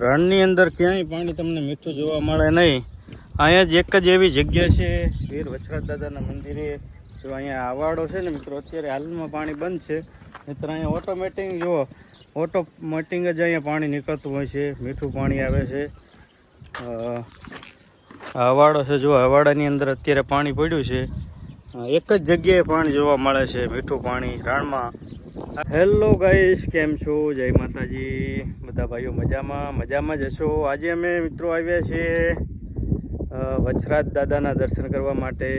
રણની અંદર ક્યાંય પાણી તમને મીઠું જોવા મળે નહીં. અહીંયા જ એક જ એવી જગ્યા છે, વીર વછરાજ દાદાના મંદિરે. જો અહીંયા આવાડો છે ને મિત્રો, અત્યારે હાલમાં પાણી બંધ છે. મિત્ર અહીંયા ઓટોમેટિક જુઓ ઓટોમેટિક જ અહીંયા પાણી નીકળતું હોય છે, મીઠું પાણી આવે છે. હવાડો છે, જો હવાડાની અંદર અત્યારે પાણી પડ્યું છે. એક જ જગ્યાએ પાણી જોવા મળે છે, મીઠું પાણી રણમાં. હેલો ગાઈસ, કેમ છો? જય માતાજી. બધા ભાઈઓ મજામાં મજામાં જ હશો? આજે અમે મિત્રો આવ્યા છીએ વછરાજ દાદાના દર્શન કરવા માટે.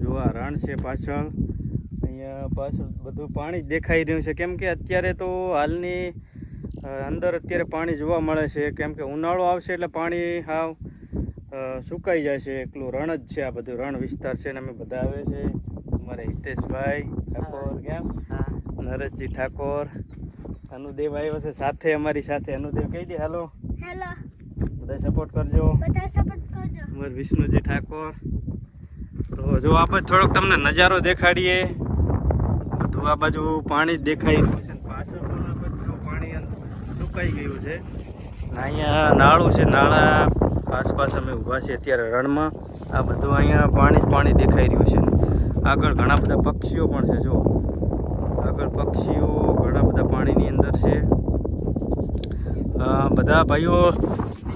જો આ રણ છે પાછળ અહીંયા પાછળ બધું પાણી જ દેખાઈ રહ્યું છે. કેમ કે અત્યારે તો હાલની અંદર અત્યારે પાણી જોવા મળે છે. કેમ કે ઉનાળો આવશે એટલે પાણી હાવ સુકાઈ જાય છે એકલું રણ જ છે આ બધું. રણ વિસ્તાર છે ને અમે બધા આવે છે અમારે હિતેશભાઈ ઠાકોર કેમ? નરેશજી ઠાકોર. અનુદેવ આવ્યો છે સાથે અમારી સાથે. અનુદેવ કહી દે હાલો. હેલો. બધા સપોર્ટ કરજો. બધા સપોર્ટ કરજો. અમારે વિષ્ણુજી ઠાકોર. તો જો આપણે થોડોક તમને નજારો દેખાડીએ. બધું આ બાજુ પાણી દેખાઈ રહ્યું છે. પાછળ પણ બધું પાણી સુકાઈ ગયું છે. અહીંયા નાળું છે નાળા આસપાસ અમે ઊભા છીએ અત્યારે રણમાં. આ બધું અહીંયા પાણી જ પાણી દેખાઈ રહ્યું છે. આગળ ઘણા બધા પક્ષીઓ પણ છે જો આગળ પક્ષીઓ ઘણા બધા પાણીની અંદર છે અ, બધા ભાઈઓ,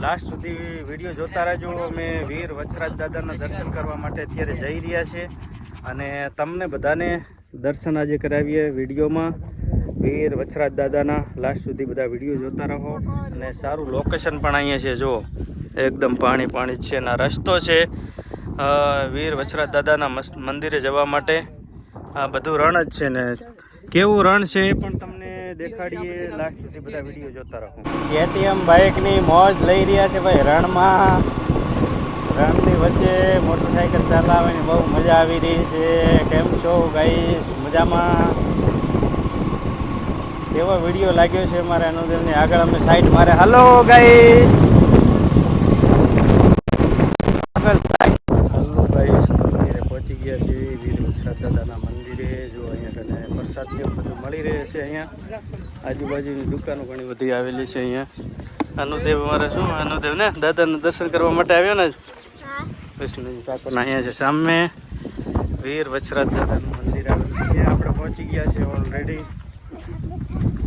લાસ્ટ સુધી વીડિયો જોતા રહેજો. અમે વીર વચરાજ દાદાના દર્શન કરવા માટે અત્યારે જઈ રહ્યા છે. અને તમને બધાને દર્શન આજે કરાવીએ વિડીયોમાં. વીર વચરાજ દાદાના લાસ્ટ સુધી બધા વીડિયો જોતા રહો. અને સારું લોકેશન પણ અહીંયા છે જો એકદમ પાણી પાણી છે અને રસ્તો છે. વીર વચરાજ દાદાના મસ્ત મંદિરે જવા માટે. આ બધું રણ જ છે ને. કેવું રણ છે એ પણ તમને દેખાડીએ લાસ્ટ સુધી બધા વીડિયો જોતા રહો. કેટીએમ બાઇકની મોજ લઈ રહ્યા છે ભાઈ રણમાં. રણની વચ્ચે મોટરસાઇકલ ચલાવવાની બહુ મજા આવી રહી છે. કેમ છો ગાઈસ મજામાં? કેવો વીડિયો લાગ્યો છે મારા અનુદેવની? આગળ અમે સાઈડ મારે. હલો ગાઈસ આગળ હલો ગાઈસ મંદિરે પહોંચી ગયા છે વીર વછરાજ દાદાના મંદિરે જો અહીંયા તને પ્રસાદ ને એવું બધું મળી રહે છે અહીંયા આજુબાજુની દુકાનો ઘણી બધી આવેલી છે અહીંયા. અનુદેવ અમારે શું? અનુદેવ ને? દાદાને દર્શન કરવા માટે આવ્યો ને? કૃષ્ણજી વિષ્ણુજી ઠાકોર અહીંયા છે. સામે વીર વચરાજ દાદાનું મંદિર આવેલું છે. આપણે પહોંચી ગયા છે ઓલરેડી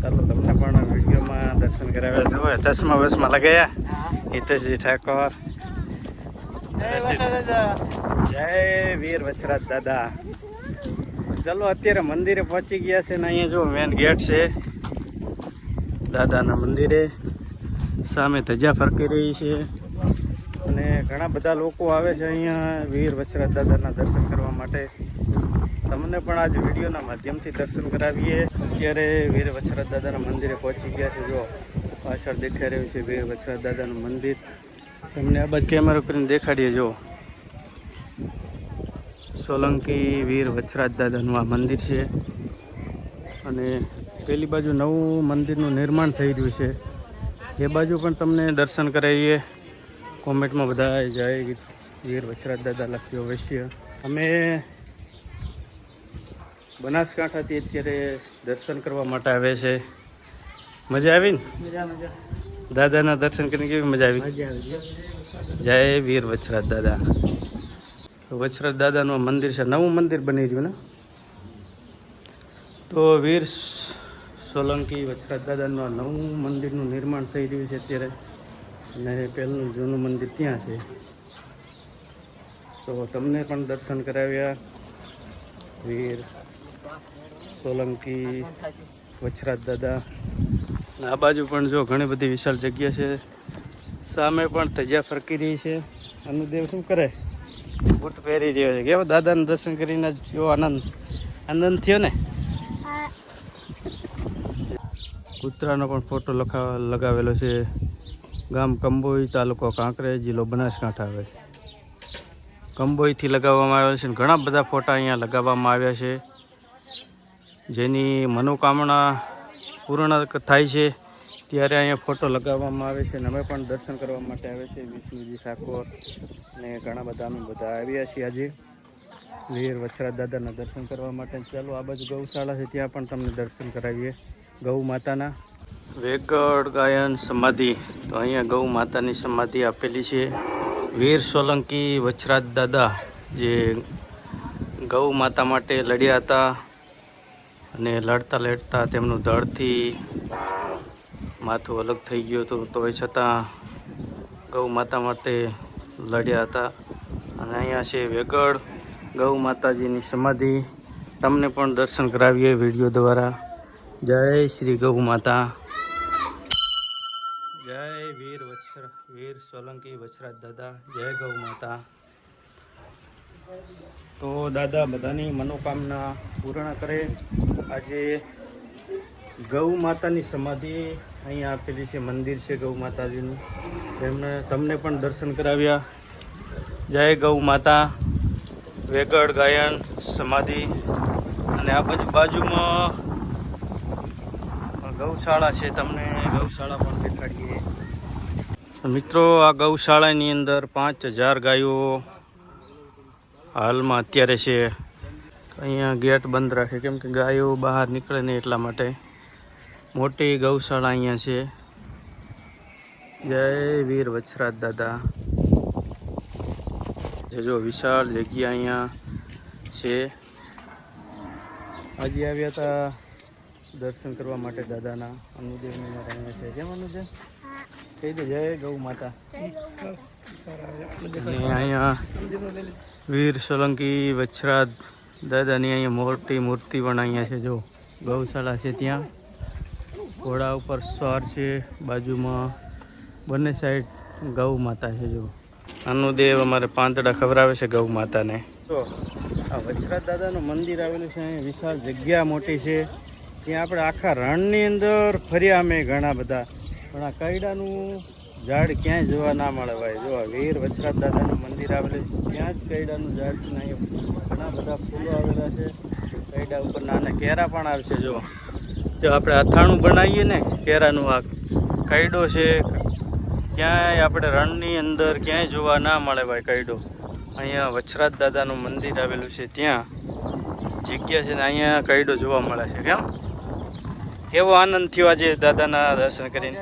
ચાલો તમને પણ વિડીયોમાં દર્શન કરાવ્યા છે. હોય ચશ્મા બસમાં લગાયા. હિતેશજી ઠાકોર. જય વીર વચરાજ દાદા. ચાલો અત્યારે મંદિરે પહોંચી ગયા છે ને અહીંયા જો મેન ગેટ છે. દાદાના મંદિરે સામે ધજા ફરકી રહી છે. અને ઘણા બધા લોકો આવે છે અહીંયા વીર વચરાજ દાદાના દર્શન કરવા માટે. તમને પણ આજ વિડીયોના માધ્યમથી દર્શન કરાવીએ. અત્યારે વીર વચરાજ દાદાના મંદિરે પહોંચી ગયા છે. જો પાછળ દેખાઈ રહ્યું છે વીર વચરાજ દાદાનું મંદિર. તમને આ બાજુ કેમેરા કરીને દેખાડીએ, જો. સોલંકી વીર વચરાજ દાદાનું આ મંદિર છે. અને પેલી બાજુ નવું મંદિરનું નિર્માણ થઈ રહ્યું છે. એ બાજુ પણ તમને દર્શન કરાવીએ. કોમેન્ટમાં બધા જાય વીર વછરાજ દાદા લખ્યો અવશ્ય. અમે બનાસકાંઠાથી અત્યારે દર્શન કરવા માટે આવે છે. મજા આવી ને? દાદાના દર્શન કરીને કેવી મજા આવી? જય વીર વછરાજ દાદા. વછરાજ દાદાનું મંદિર છે નવું મંદિર બની રહ્યું ને? તો વીર સોલંકી વચરાજ દાદાનું નવું મંદિરનું નિર્માણ થઈ રહ્યું છે અત્યારે. અને પહેલું જૂનું મંદિર ત્યાં છે. તો તમને પણ દર્શન કરાવ્યા. વીર, સોલંકી વચરાજ દાદા આ બાજુ પણ જો ઘણી બધી વિશાળ જગ્યા છે. સામે પણ ધજા ફરકી રહી છે. અનુદેવ શું કરે? બૂટ પહેરી રહ્યો છે. કેવો દાદાના દર્શન કરીને જો આનંદ આનંદ થયો ને હા કૂતરાનો પણ ફોટો લખા, લગાવેલો છે. ગામ કંબોઈ તાલુકો કાંકરેજ, જિલ્લો બનાસકાંઠા આવે કંબોઈથી લગાવવામાં આવ્યો છે ઘણા બધા ફોટા અહીંયા લગાવવામાં આવ્યા છે. જેની મનોકામના પૂર્ણ થાય છે. ત્યારે અહીંયા ફોટો લગાવવામાં આવે છે અને અમે પણ દર્શન કરવા માટે આવે છે. વિષ્ણુજી ઠાકોર અને ઘણા બધા અમે બધા આવ્યા છીએ આજે. વીર વછરા દાદાના દર્શન કરવા માટે. ચાલો આ બાજુ ગૌશાળા છે, ત્યાં પણ તમને દર્શન કરાવીએ. ગૌ માતાના. વેગડ, ગાયન, સમાધિ. તો અહીંયા ગૌ માતાની સમાધિ આપેલી છે. વીર સોલંકી, વચરાજ દાદા, જે ગૌ માતા માટે લડ્યા હતા અને લડતા લડતા તેમનું દળથી માથું અલગ થઈ ગયું હતું. તોય છતાં ગૌ માતા માટે લડ્યા હતા. અને અહીંયા છે વેગડ ગૌ માતાજીની સમાધિ. તમને પણ દર્શન કરાવીએ વીડિયો દ્વારા. જય શ્રી ગૌ માતા. જય વીર વત્સર, વીર સોલંકી વચરાજ દાદા, જય ગૌ માતા. તો દાદા, બધાની મનોકામના પૂર્ણ કરે. આજે ગૌ માતાની સમાધિ અહીંયા આપેલી છે, મંદિર છે ગૌ માતાજીનું. તેમને તમને પણ દર્શન કરાવ્યા. જય ગૌ માતા. વેગડ ગાયન, સમાધિ. અને આ બાજુ બાજુમાં ગૌશાળા છે, તમને ગૌશાળા પણ દેખાડીએ. મિત્રો, આ ગૌશાળાની અંદર પાંચ હજાર ગાયો હાલમાં અત્યારે છે. અહીંયા ગેટ બંધ રાખે, કેમ કે ગાયો બહાર નીકળે નહીં એટલા માટે. મોટી ગૌશાળા અહીંયા છે. જય વીર વછરાજ દાદા. જો વિશાળ જગ્યા અહીંયા છે. આજે આવ્યા હતા દર્શન કરવા માટે દાદાના અનુદેવ અહીંયા છે. કેમ અનુદેવ? કહી દે જય ગૌ માતા. અહીંયા વીર સોલંકી વછરાજ દાદાની અહીંયા મોટી મૂર્તિ પણ અહીંયા છે. જો ગૌશાળા છે ત્યાં. ઘોડા ઉપર સ્વાર છે બાજુમાં બંને સાઈડ ગૌ માતા છે જો. અનુદેવ અમારે પાંદડા ખબરાવે છે ગૌ માતાને. તો આ વછરાજ દાદાનું મંદિર આવેલું છે અહીંયા વિશાળ જગ્યા મોટી છે. ત્યાં આપણે આખા રણની અંદર ફર્યા અમે ઘણા બધા. પણ આ કૈડાનું ઝાડ ક્યાંય જોવા ના મળે ભાઈ. જો વીર વચરાજ દાદાનું મંદિર આવેલું છે, ત્યાં જ કૈડાનું ઝાડ છે અહીંયા ઘણા બધા ફૂલો આવેલા છે. કૈડા ઉપર નાના કેરા પણ આવે છે જો. જો આપણે અથાણું બનાવીએ ને, કેરાનું આ કૈડો છે, ક્યાંય આપણે રણની અંદર ક્યાંય જોવા ના મળે ભાઈ કૈડો અહીંયા વચરાજ દાદાનું મંદિર આવેલું છે, ત્યાં જગ્યા છે ને અહીંયા કૈડો જોવા મળે છે, કેમ? કેવો આનંદ થયો આજે દાદાના દર્શન કરીને?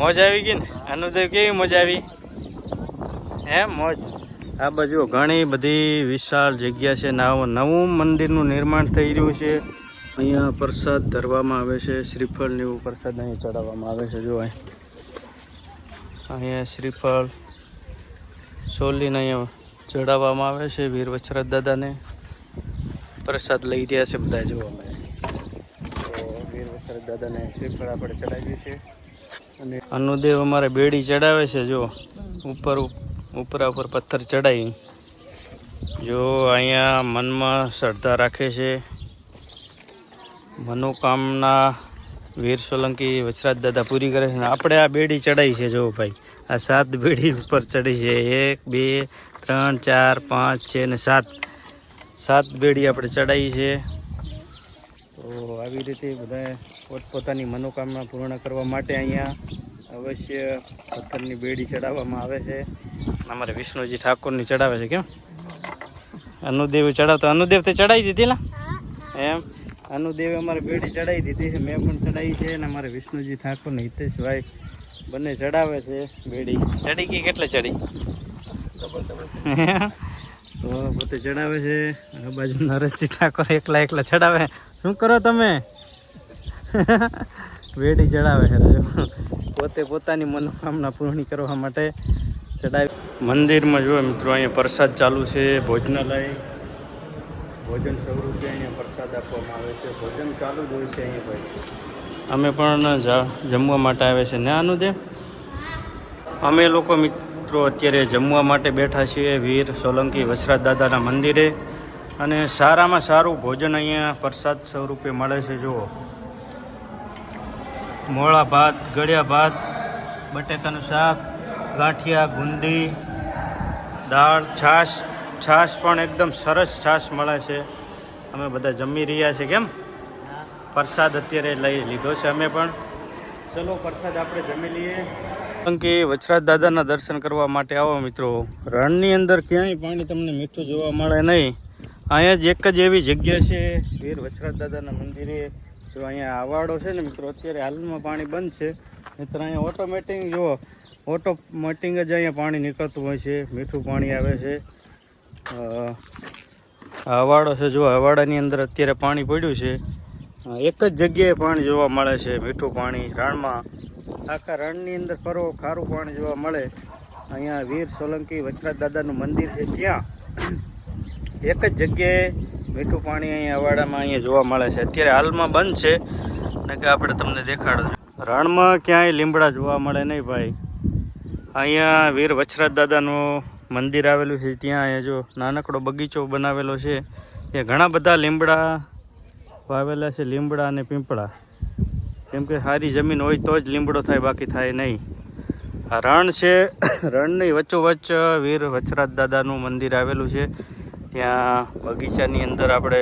મોજ આવી ગઈ ને? અનુદેવ કેવી મજા આવી? હે, મોજ? આ બાજુ ઘણી બધી વિશાળ જગ્યા છે નવું મંદિરનું નિર્માણ થઈ રહ્યું છે. અહીંયા પ્રસાદ ધરવામાં આવે છે શ્રીફળ ને એવું પ્રસાદ અહીંયા ચડાવવામાં આવે છે જો અહીંયા શ્રીફળ, સોલીને અહીંયા ચડાવવામાં આવે છે વીર વછરાજ દાદાને. પ્રસાદ લઈ રહ્યા છે બધા જોવા વછરાજ દાદાને શ્રીફળ આપણે ચડાવીએ છીએ. અને અનુદેવ અમારે બેડી ચડાવે છે, જો. ઉપર ઉપરા ઉપર પથ્થર ચડાવી જો, અહીંયા મનમાં શ્રદ્ધા રાખે છે. મનોકામના વીર સોલંકી વચરાજ દાદા પૂરી કરે છે. આપણે આ બેડી ચડાવી છે, જો ભાઈ. આ સાત બેડી ઉપર ચડી છે. એક, બે, ત્રણ, ચાર, પાંચ, છ ને સાત. સાત બેડી આપણે ચડાવી છે. તો આવી રીતે બધા પોતપોતાની મનોકામના પૂર્ણ કરવા માટે અહીંયા અવશ્ય પથ્થરની બેડી ચડાવવામાં આવે છે. અમારે વિષ્ણુજી ઠાકોરની ચડાવે છે કેમ? અનુદેવ ચડાવતો અનુદેવ તે ચડાવી દીધી ને એમ? અનુદેવે અમારે બેડી ચડાવી દીધી છે મેં પણ ચડાવી છે અને અમારે વિષ્ણુજી ઠાકોર ને હિતેશભાઈ બંને ચડાવે છે બેડી. ચડી ગઈ કેટલે ચડી? તો પોતે ચડાવે છે. આ બાજુ નરેશજી ઠાકોર એકલા એકલા ચડાવે. શું કરો તમે? વેડી ચડાવે છે પોતે પોતાની મનોકામના પૂર્ણ કરવા માટે ચડાવી. મંદિરમાં જો મિત્રો અહીંયા પ્રસાદ ચાલુ છે ભોજનાલય. ભોજન સ્વરૂપે અહીંયા પ્રસાદ આપવામાં આવે છે. ભોજન ચાલુ જ હોય છે અહીંયા ભાઈ. અમે પણ જમવા માટે આવે છે. ને અનુદેવ અમે લોકો મિત્રો અત્યારે જમવા માટે બેઠા છીએ વીર સોલંકી વસરાજ દાદાના મંદિરે. અને સારામાં સારું ભોજન અહીંયા પ્રસાદ સ્વરૂપે મળે છે જુઓ. મોળા ભાત ગળ્યા ભાત બટેકાનું શાક ગાંઠિયા ગુંદી દાળ છાશ. છાશ પણ એકદમ સરસ છાશ મળે છે. અમે બધા જમી રહ્યા છે કેમ? પ્રસાદ અત્યારે લઈ લીધો છે અમે પણ. ચલો પ્રસાદ આપણે જમી લઈએ. કે વચરાજ દાદાના દર્શન કરવા માટે આવો મિત્રો. રણની અંદર ક્યાંય પાણી તમને મીઠું જોવા મળે નહીં. અહીંયા જ એક જ એવી જગ્યા છે, વીર વચરાજ દાદાના મંદિરે. જો અહીંયા આવાડો છે ને મિત્રો, અત્યારે હાલમાં પાણી બંધ છે. મિત્ર અહીંયા ઓટોમેટિક જુઓ ઓટોમેટિક જ અહીંયા પાણી નીકળતું હોય છે, મીઠું પાણી આવે છે. હવાડો છે, જો હવાડાની અંદર અત્યારે પાણી પડ્યું છે. એક જ જગ્યાએ પાણી જોવા મળે છે, મીઠું પાણી, રણમાં. આખા રણની અંદર ફરો, ખારું પાણી જોવા મળે. અહીંયા વીર સોલંકી વચરાજ દાદાનું મંદિર છે ત્યાં. એક જ જગ્યાએ મીઠું પાણી અહીંયા અવાડામાં અહીંયા જોવા મળે છે. અત્યારે હાલમાં બંધ છે. ને કે આપણે તમને દેખાડો રણમાં ક્યાંય લીમડા જોવા મળે નહીં ભાઈ. અહીંયા વીર વચરાજ દાદાનું મંદિર આવેલું છે. ત્યાં અહીંયા જો નાનકડો બગીચો બનાવેલો છે. ત્યાં ઘણા બધા લીમડા વાવેલા છે લીમડા અને પીંપળા. કેમ કે સારી જમીન હોય તો જ લીમડો થાય બાકી થાય નહીં. આ રણ છે રણની વચ્ચોવચ્ચ વીર વચરાજ દાદાનું મંદિર આવેલું છે. ત્યાં બગીચાની અંદર આપણે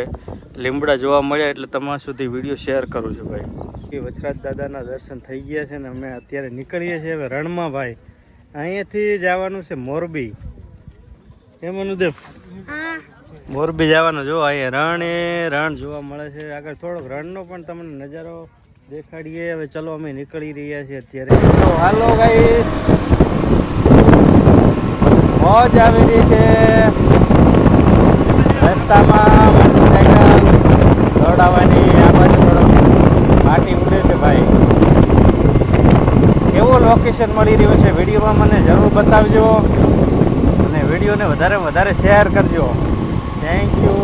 લીમડા જોવા મળ્યા એટલે તમારા સુધી વીડિયો શેર કરું છું ભાઈ. એ વચરાજ દાદાના દર્શન થઈ ગયા છે ને અમે અત્યારે નીકળીએ છીએ હવે રણમાં ભાઈ. અહીંયાથી જવાનું છે મોરબી. એમ અનુદેવ મોરબી જવાનું જો અહીંયા રણ એ રણ જોવા મળે છે. આગળ થોડોક રણનો પણ તમને નજારો દેખાડીએ. હવે ચલો, અમે નીકળી રહ્યા છીએ અત્યારે. તો હાલો ગાઈ મોજ આવી રહી છે. રસ્તામાં દોડાવાની દોડાવવાની આ માટી ઉડે છે ભાઈ. એવો લોકેશન મળી રહ્યું છે વિડીયોમાં મને જરૂર બતાવજો. અને વિડીયોને વધારે વધારે શેર કરજો. Thank you